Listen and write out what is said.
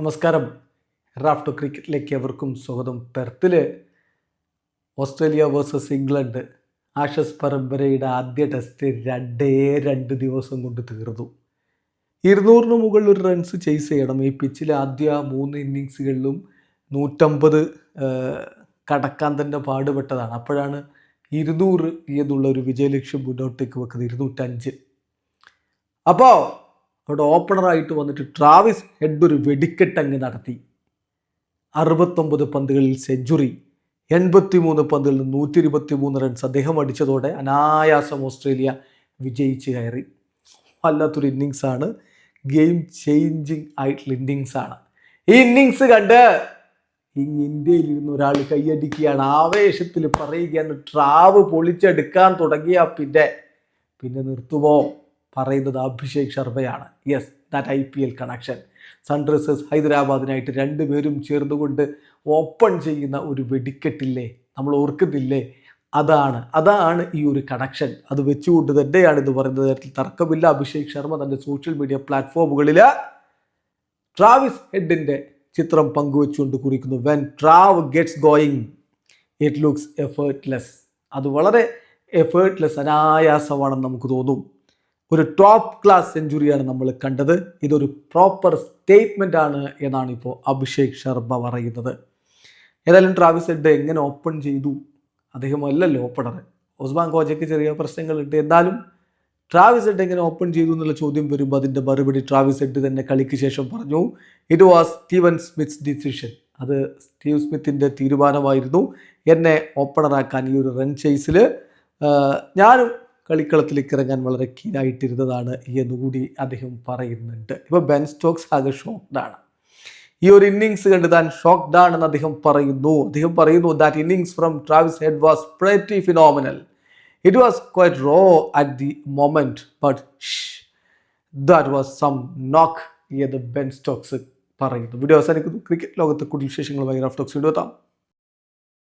നമസ്കാരം. റാഫ്റ്റോ ക്രിക്കറ്റിലേക്ക് എവർക്കും സ്വാഗതം. പെർത്തിൽ ഓസ്ട്രേലിയ വേഴ്സസ് ഇംഗ്ലണ്ട് ആഷസ് പരമ്പരയുടെ ആദ്യ ടെസ്റ്റ് രണ്ടേ രണ്ട് ദിവസം കൊണ്ട് തീർന്നു. ഇരുന്നൂറിന് മുകളിൽ ഒരു റൺസ് ചേസ് ചെയ്യണം. ഈ പിച്ചിലെ ആദ്യ മൂന്ന് ഇന്നിങ്സുകളിലും നൂറ്റമ്പത് കടക്കാൻ തന്നെ പാടുപെട്ടതാണ്. അപ്പോഴാണ് ഇരുന്നൂറ് എന്നുള്ള ഒരു വിജയലക്ഷ്യം മുന്നോട്ടേക്ക് വെക്കുന്നത്. ഇരുന്നൂറ്റഞ്ച്. അപ്പോൾ അവിടെ ഓപ്പണറായിട്ട് വന്നിട്ട് ട്രാവിസ് ഹെഡ് ഒരു വെടിക്കെട്ടങ്ങ് നടത്തി. അറുപത്തൊമ്പത് പന്തുകളിൽ സെഞ്ചുറി എൺപത്തി മൂന്ന് പന്തുകളിൽ നൂറ്റി ഇരുപത്തി മൂന്ന് റൺസ് അദ്ദേഹം അടിച്ചതോടെ അനായാസം ഓസ്ട്രേലിയ വിജയിച്ച് കയറി. വല്ലാത്തൊരു ഇന്നിങ്സാണ് ഗെയിം ചേഞ്ചിങ് ആയിട്ടുള്ള ഇന്നിങ്സാണ് ഈ ഇന്നിങ്സ് കണ്ട് ഇങ്ങ് ഇന്ത്യയിൽ ഇരുന്ന് ഒരാൾ കൈയടിക്കുകയാണ്. ആവേശത്തിൽ പറയുകയാണ് ട്രാവ് പൊളിച്ചെടുക്കാൻ തുടങ്ങിയ പിന്നെ. പിന്നെ നിർത്തുമോ? പറയുന്നത് അഭിഷേക് ശർമ്മയാണ്. Yes that I P L connection Sunrisers ഹൈദരാബാദിനായിട്ട് രണ്ടുപേരും ചേർന്നുകൊണ്ട് ഓപ്പൺ ചെയ്യുന്ന ഒരു വെടിക്കെട്ടില്ലേ? നമ്മൾ ഓർക്കുന്നില്ലേ? അതാണ് അതാണ് ഈ ഒരു കണക്ഷൻ അത് വെച്ചുകൊണ്ട് തന്നെയാണ് ഇത് പറയുന്നത്. തരത്തിൽ തർക്കമില്ല. അഭിഷേക് ശർമ്മ തന്റെ സോഷ്യൽ മീഡിയ പ്ലാറ്റ്ഫോമുകളിൽ ട്രാവിസ് ഹെഡിന്റെ ചിത്രം പങ്കുവെച്ചുകൊണ്ട് കുറിക്കുന്നു. When Trav gets going it looks effortless അത് വളരെ എഫേർട്ട്ലെസ് അനായാസമാണെന്ന് നമുക്ക് തോന്നും. ഒരു ടോപ്പ് ക്ലാസ് സെഞ്ചുറിയാണ് നമ്മൾ കണ്ടത്. ഇതൊരു പ്രോപ്പർ സ്റ്റേറ്റ്മെന്റ് ആണ് എന്നാണ് ഇപ്പോൾ അഭിഷേക് ശർമ്മ പറയുന്നത്. ഏതായാലും ട്രാവിസ് എഡ് എങ്ങനെ ഓപ്പൺ ചെയ്തു? അദ്ദേഹം അല്ലല്ലോ ഓപ്പണർ ഉസ്മാൻ കോജയ്ക്ക് ചെറിയ പ്രശ്നങ്ങളുണ്ട്. എന്നാലും ട്രാവിസ് എഡ് എങ്ങനെ ഓപ്പൺ ചെയ്തു എന്നുള്ള ചോദ്യം വരുമ്പോൾ അതിന്റെ മറുപടി ട്രാവിസ് ഹെഡ് തന്നെ കളിക്ക് ശേഷം പറഞ്ഞു. It was Steven Smith's decision Steve Steve സ്മിത്തിന്റെ തീരുമാനമായിരുന്നു. എന്നെ ഓപ്പണറാക്കാൻ ഈ ഒരു റൺ ചേസിൽ ഞാനും കളിക്കളത്തിലേക്ക് ഇറങ്ങാൻ വളരെ കീനായിട്ടിരുന്നതാണ് എന്നുകൂടി അദ്ദേഹം പറയുന്നുണ്ട്. ഇപ്പോൾ ബെൻ സ്റ്റോക്സ് ആകെ ഷോക്ക്ഡാണ് ഈ ഒരു ഇന്നിങ്സ് കണ്ട് താൻ ഷോക്ക്ഡ് ആണെന്ന് അദ്ദേഹം പറയുന്നു. അദ്ദേഹം പറയുന്നു that innings from Travis Head was pretty phenomenal it was quite raw at the moment but that was some knock എന്ന് ബെൻ സ്റ്റോക്സ് പറയുന്നു. വീഡിയോ അവസാനിക്കുന്നു. ക്രിക്കറ്റ് ലോകത്തെ കൂടുതൽ വിശേഷങ്ങളുമായി ഓഫ് ടോക്സ് വീഡിയോ എത്താം.